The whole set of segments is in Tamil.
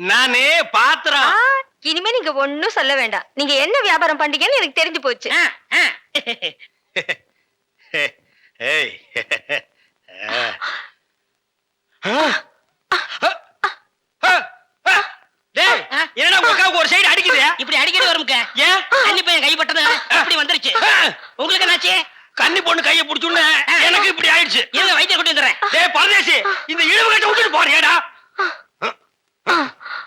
நானே பாத்திரம் இனிமே நீங்க ஒண்ணும் சொல்ல வேண்டாம். நீங்க என்ன வியாபாரம் பண்றீங்கன்னு எனக்கு தெரிஞ்சு போச்சு. ஆ, ஆ. ஏய். டேய், என்னடா உங்க அக்காவுக்கு ஒரு சைடு அடிக்குது? இப்படி அடிக்கடி வரும்க்க. ஏன் தண்ணி பையன் கைப்பட்டது இப்படி வந்துருச்சு. உங்களுக்கு என்னாச்சு? கன்னி பொண்ணு கைய புடிச்சுன்னு எனக்கு இப்படி ஆயிடுச்சு. இருங்க வைத்தியர் கூட்டி வந்துடுறேன்? டேய் பரதேசி இந்த இழுவு கட்ட விட்டுட்டு போறியாடா.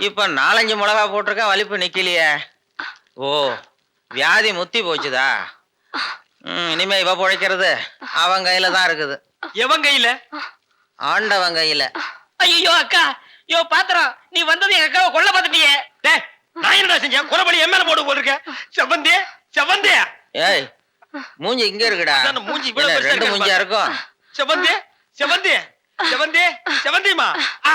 இப்ப நாலஞ்சு மிளகா போட்டிருக்கா வலிப்பு நிக்கலையே. ஓ வியாதி முத்தி போச்சுதா? ம், இனிமே இவ பிழைக்கிறது அவன் கையில தான் இருக்குது. எவன் கையில? ஆண்டவன் கையில. ஐயோ அக்கா. யோ பாத்திரம் நீ வந்தது எங்க அக்காவை கொல்ல பார்த்துட்டியே. டேய் நான் என்னடா செஞ்சேன்? குறபடி என் மேல போட்டு போயிருக்க செவந்தே செவந்தே ஏய் மூஞ்சி இங்க இருக்குடா. அதான மூஞ்சி இவ்வளவு என்ன, பெருசா ரெண்டு இருக்கு மூஞ்சியா இருக்கும்? செவந்தே செவந்தே செவந்தே செவந்திமா ஆ.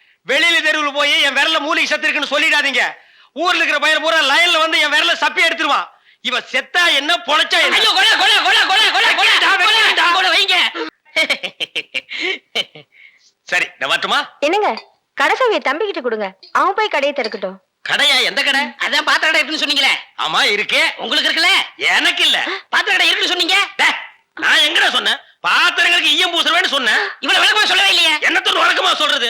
வெளியில தெருவில் போய் என் விரல்ல மூலிகை செத்து இருக்குன்னு சொல்லிடாதீங்க. ஊர்ல இருக்கிற பையன் பூரா லைன்ல வந்து என் விரல சப்பி எடுத்துருவான் இவ செத்தா என்ன பொழைச்சா என்ன? ஐயோ கொலை கொலை கொலை கொலை கொலை கொலை கொலை கொலை கொலை வைங்க. சரி நான் வரட்டுமா? என்னங்க? கடைசாவிய தம்பி கிட்ட கொடுங்க. அவன் போய் கடையை திறக்கட்டும். கடையா? எந்த கடை? அதான் பாத்திர கடை இருக்குன்னு சொன்னீங்களே. ஆமா இருக்கே. உங்களுக்கு இருக்குல்ல? எனக்கு இல்ல. பாத்திர கடை இருக்குன்னு சொன்னீங்க? நான் எங்கடா சொன்னேன்? பாத்திரங்களுக்கு ஈயம் பூசுறவேன்னு சொன்னேன். இவ்வளவு விளக்கமா சொல்லவே இல்லையே. என்னத்தோட வழக்கமா சொல்றது?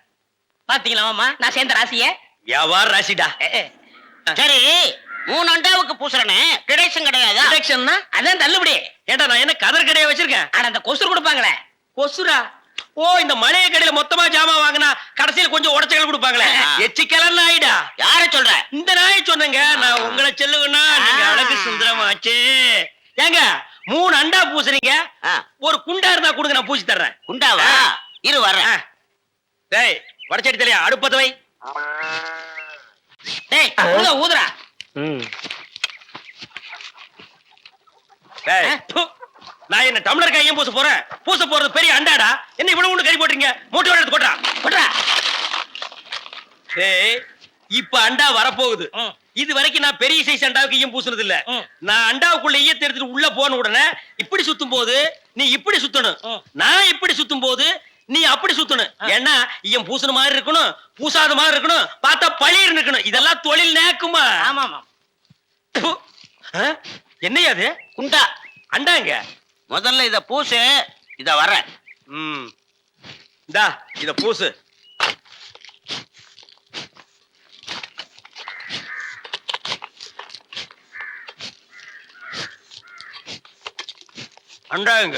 பாத்தீங்களா மாமா நான் சேர்ந்த ராசிய. வியாபார ராசிடா. சரி மூணு அண்டாவுக்கு பூசுறனே. கிடைச்சும் கிடையாதா? அதான் தள்ளுபடி. ஏண்டா நான் என்ன கதர் கடையை வச்சிருக்கேன்? ஆனா அந்த கொசுறு கொடுப்பாங்களே. கொசுரா ஓ இந்த மளிகை கடையில மொத்தமா ஜாமான் வாங்கினா கடைசியில கொஞ்சம் உடச்சல் கொடுப்பாங்களே. எச்சிக்கலாம் ஆயிடா யார சொல்ற? இந்த நாயை சொன்னேங்க. நான் உங்களை செல்லுவேன்னா நீங்க. அழகு சுந்தரமாச்சு. ஏங்க மூணு அண்டா பூசுறீங்க. ஒரு குண்டா இருந்தா கொடுங்க நான் பூசி தர்றேன். குண்டாவா. இரு. வர்றேன். டேய் வடச்சடி தலையா அடுப்பத்த வை டேய் ஊதுடா, ஊதுடா டேய், ப்பு. நான் என்ன டம்ளர் கையும் பூச போறேன்? பூச போறது பெரிய அண்டாடா? என்ன இவ்வளவு ஒண்ணு கறி போட்டுறீங்க மூட்டை எடுத்து கொட்டா போட்றா டேய் இப்ப அண்டா வரப்போகுது. ம். இது வரைக்கும் நான் பெரிய சைஸ் அண்டாவுக்கு ஈயம் பூசுனது இல்ல ம். நான் அண்டாவுக்குள்ள ஈயத்தை எடுத்துட்டு உள்ள போன உடனே இப்படி சுத்தும் போது நீ இப்படி சுத்தணும். ம். நான் இப்படி சுத்தும் போது நீ அப்படி சுத்தணும். ஏன்னா ஈயம் பூசுன மாதிரி இருக்கணும் பூசாத மாதிரி இருக்கணும் பார்த்தா பழிர் இருக்கணும். இதெல்லாம் தொழில் நேக்குமா? ஆமா? என்னய்யா அது? குண்டா. அண்டாங்க. முதல்ல இத பூசு இத வர்றேன் ம். இந்தா இத பூசு. அண்டாங்க.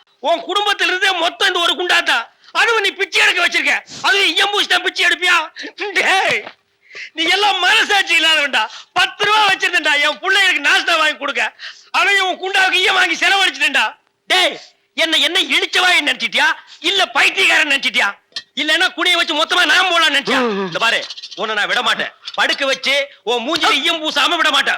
உன் குடும்பத்துல இருந்தே மொத்தம் இந்த ஒரு குண்டாத்தா? அதுவும் நீ பிச்சை எடுக்க வச்சிருக்க. அது தான் பிச்சை எடுப்பியா? நீ எல்லாம் மனசாட்சி இல்லாதவன்டா. பத்து ரூபா வச்சிருந்தேன்டா. என் பிள்ளைகளுக்கு நாஸ்தா வாங்கி கொடுக்க. அவன் உன் குண்டாவுக்கு ஈயம் வாங்கி செலவழிச்சிட்டேன்டா. டேய் என்ன என்ன இடிச்சவாய் நினைச்சிட்டியா? இல்ல பைத்தியக்காரன் நினைச்சிட்டியா? இல்லன்னா குடிய வச்சு மொத்தமா நான் போலாம் நினைச்சியா? இந்த பாரு உன்னை நான் விட மாட்டேன். படுக்க வச்சு உன் மூஞ்சில ஈயம் பூசாம விட மாட்டேன்.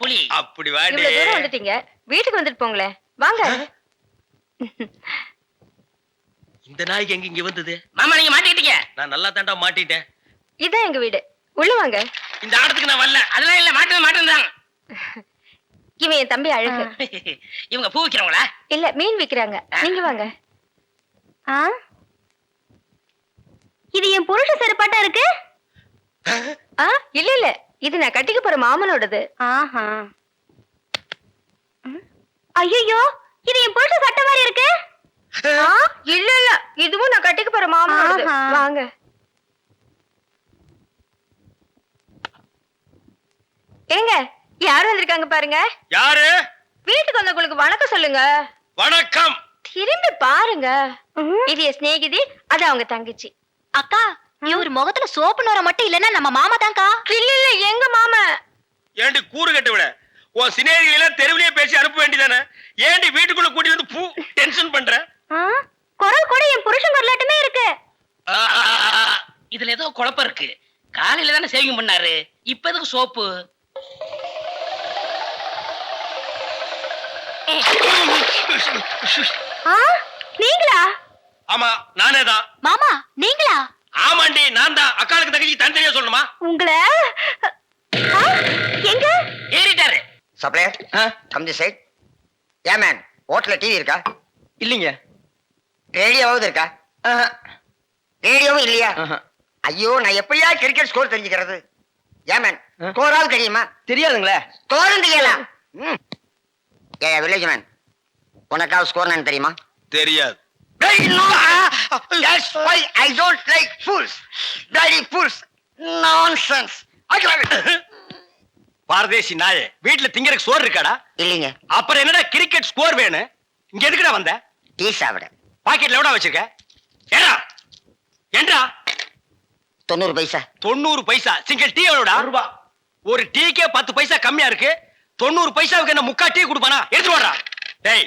புலி. அப்படி இவ்வளவு தூரம் வாடி வந்துட்டீங்க. வீட்டுக்கு வந்துட்டு போங்களேன் வாங்க. இந்த நாய்க்கு எங்க இங்க வந்தது? மாமா நீங்க மாட்டிக்கிட்டீங்க. நான் நல்லா தாண்டா மாட்டிட்டேன். இதான் எங்க வீடு. உள்ள வாங்க. இந்த ஆடத்துக்கு நான் வரல. அதெல்லாம் இல்ல மாட்டது தான் இவன் என் தம்பி அழகு. இவங்க பூ விக்கிறவங்களா? இல்ல மீன் விக்கிறாங்க. நீங்க வாங்க. ஆ? இது என் புருஷ செருப்பாட்டா இருக்கு? இல்ல இல்ல. இது நான் கட்டிக்க போற மாமனோடது. ஆஹா. ஐயோ இது என் புருஷ சட்டை மாதிரி இருக்கு. ஆ இல்ல இல்ல. இதுவும் நான் கட்டிக்க போற மாமனோடது. வாங்க. ஏங்க யார் வந்திருக்காங்க பாருங்க? யாரு? வீட்டுக்கு வந்தவங்களுக்கு வணக்கம் சொல்லுங்க. வணக்கம். திரும்பி பாருங்க. இது என் சிநேகிதி அது அவங்க தங்கச்சி. அக்கா இவர் முகத்துல சோப்பு நோர மட்டும் இல்லன்னா நம்ம மாமா தான்க்கா. இல்ல இல்ல எங்க மாமா? ஏண்டி கூறு கட்டு விட? உன் சினேரிகளை எல்லாம் தெருவிலேயே பேசி அனுப்ப வேண்டியதானே? ஏண்டி வீட்டுக்குள்ள கூட்டி வந்து பூ டென்ஷன் பண்ற? குரல் கூட என் புருஷன் குரலாட்டமே இருக்கு. இதுல ஏதோ குழப்பம் இருக்கு. காலையில தானே சேவிங் பண்ணாரு. இப்ப எதுக்கு சோப்பு? ஆ, நீங்களா? ஆமா நானே தான். மாமா நீங்களா? ஆமாண்டி நான் தான். அக்காளுக்கு தங்கச்சி தனித்தனியா சொல்லணுமா? உங்களை எங்க? ஏறிட்டாரு. சப்ளையர் கம் தி சைட் ஏன் மேன் ஹோட்டல்ல டிவி இருக்கா? இல்லைங்க. ரேடியோவாவது இருக்கா? ரேடியோவும் இல்லையா? ஐயோ நான் எப்படியா கிரிக்கெட் ஸ்கோர் தெரிஞ்சுக்கிறது? ஏன் மேன்? ஸ்கோராவது தெரியுமா? தெரியாதுங்களே. ஸ்கோரும் தெரியலாம் ம். ஏ வில்லேஜ் மேன் உனக்காவது ஸ்கோர் நான் தெரியுமா? தெரியாது. That's why I don't like fools. Bloody fools. Nonsense. I love it. பாரதேசி நாயே வீட்டுல திங்கறதுக்கு சோறு இருக்காடா? இல்லைங்க. அப்புறம் என்னடா கிரிக்கெட் ஸ்கோர் வேணும் இங்க எதுக்குடா வந்த? டீ சாப்பிட. பாக்கெட்ல எவ்வளவு வச்சிருக்க? ஏடா ஏண்டா? தொண்ணூறு பைசா. தொண்ணூறு பைசா. Single tea எவ்வளோடா? ஒரு டீக்கே பத்து பைசா கம்மியா இருக்கு. தொண்ணூறு பைசாவுக்கு என்ன முக்கா டீ கொடுப்பானா? எடுத்து வாடா. டேய்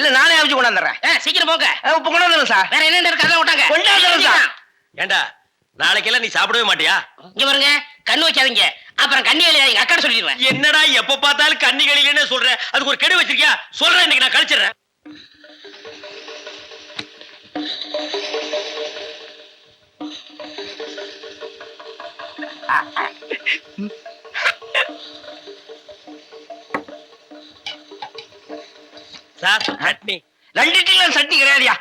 இல்ல நானே அவிச்சு கொண்டாந்துறேன். சீக்கிரம் போங்க. இப்ப கொண்டாந்துறேன் சார். வேற என்ன இருக்கு அதான் விட்டாங்க கொண்டாந்துறேன் சார். ஏண்டா நாளைக்கெல்லாம் நீ சாப்பிடவே மாட்டியா? இங்க பாருங்க கண்ணு வைக்காதீங்க அப்புறம் கண்ணி எழுதாதீங்க அக்கா சொல்லிடுவேன். என்னடா எப்ப பார்த்தாலும் கண்ணி கழிலன்னு சொல்ற? அதுக்கு ஒரு கெடு வச்சிருக்கியா? சொல்றேன் இன்னைக்கு நான் கழிச்சிடுறேன். சார் சட்னி ரெண்டு இட்லி சட்னி கிடையாதுயா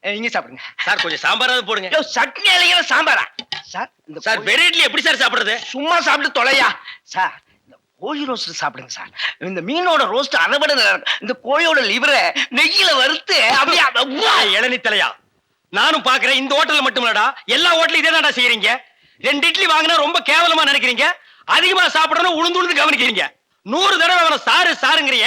இங்க சாப்பிடுங்க. சார் கொஞ்சம் சாம்பாராவது போடுங்க. சட்னி இல்லையா சாம்பாரா? சார் இந்த சார் கோழி- வெறும் இட்லி எப்படி சார் சாப்பிடுறது? சும்மா சாப்பிட்டு தொலையா? சார் இந்த கோழி ரோஸ்ட் சாப்பிடுங்க சார். இந்த மீனோட ரோஸ்ட் அதை விட. இந்த கோழியோட லிவரை நெய்யில வறுத்து அப்படியே இளநீ தலையா நானும் பாக்குறேன் இந்த ஹோட்டல்ல மட்டும் இல்லடா எல்லா ஹோட்டலும் இதே தான்டா செய்யறீங்க. ரெண்டு இட்லி வாங்கினா ரொம்ப கேவலமா நினைக்கிறீங்க. அதிகமா சாப்பிடணும் உளுந்து உளுந்து கவனிக்கிறீங்க. நூறு தடவை சாரு சாருங்கிறிய.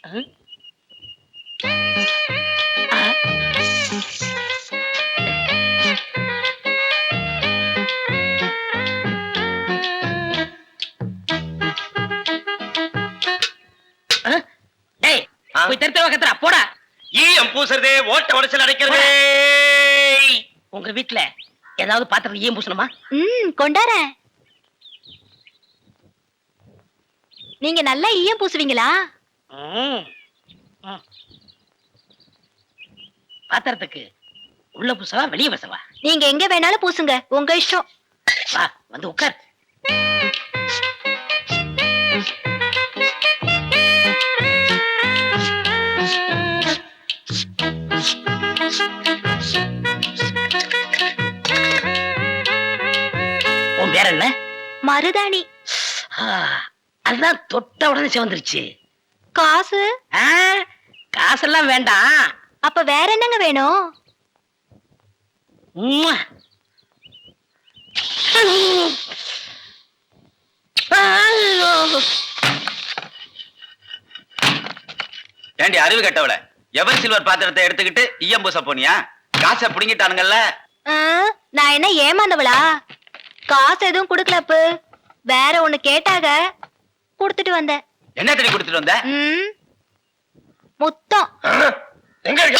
ஆ? போய் தெரு தெருவா கத்துறா போடா. ஈயம் பூசுறதே ஓட்ட உடச்சல் அடைக்கிறதே. உங்க வீட்டுல ஏதாவது பாத்திரம் ஈயம் பூசணுமா? ம் கொண்டாரேன். நீங்க நல்லா ஈயம் பூசுவீங்களா. பாத்திரத்துக்கு உள்ள பூசவா வெளிய பூசவா? நீங்க எங்க வேணாலும் பூசுங்க. உங்க இஷ்டம். வா வந்து உட்கார். உன் பேர் என்ன? மருதாணி. அதுதான் தொட்ட உடனே சிவந்துருச்சு. காசு? ஆ, காசெல்லாம் வேண்டாம். அப்ப வேற என்னங்க வேணும். ஏண்டி அறிவு கெட்டவள? எவர் சில்வர் பாத்திரத்தை எடுத்துக்கிட்டு ஈயம் பூச போனியா? காசை புடுங்கிட்டானுங்கல்ல. ஆ, நான் என்ன ஏமாந்தவளா? காசு எதுவும் குடுக்கலப்பு. வேற ஒண்ணு கேட்டாக கொடுத்துட்டு வந்தேன். என்ன தண்ணி கொடுத்துட்டு வந்த? ம். முத்தம். எங்க இருக்க.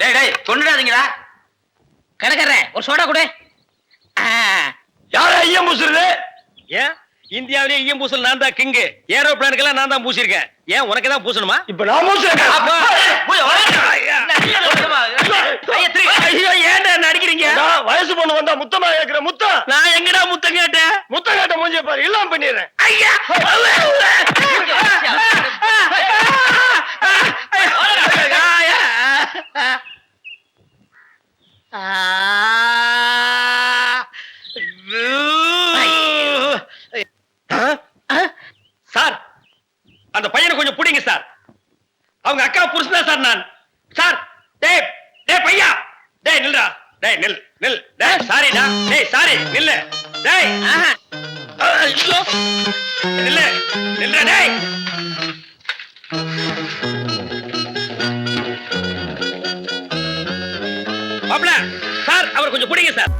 டேய் டேய் கொண்டுடாதீங்களா கடைக்காரன் ஒரு சோடா கொடு. ஆ, யாரா ஈயம் பூசுறது? ஏன்? இந்தியாவிலேயே ஈயம் பூசல் நான் தான் கிங்கு. ஏரோப்ளானுக்கெல்லாம் நான் தான் பூசிருக்கேன் ஏன் உனக்கு தான் பூசணுமா? இப்ப நான் ஐயோ ஏன்டா நடிக்கிறீங்க? வயசு பொண்ணு வந்தா முத்தமா கேக்குற முத்தம்? நான் எங்கடா முத்தம் கேட்டேன்? முத்தம் கேட்ட மூஞ்சிய பாரு இல்லாம பண்ணிடுறேன். ஐயா! சார் அந்த பையனை கொஞ்சம் பிடிங்க சார். அவங்க அக்கா புருஷன் தான் சார் நான். சார் டேய் பையா! டேய் நில்றா. டேய் நில் நில். டேய் சாரிடா. டேய் சாரி நில்லு. டேய். ஆஹா. ஐயோ. நில்லு நில்றா டேய். மாப்ள சார் அவர் கொஞ்சம் பிடிங்க சார்.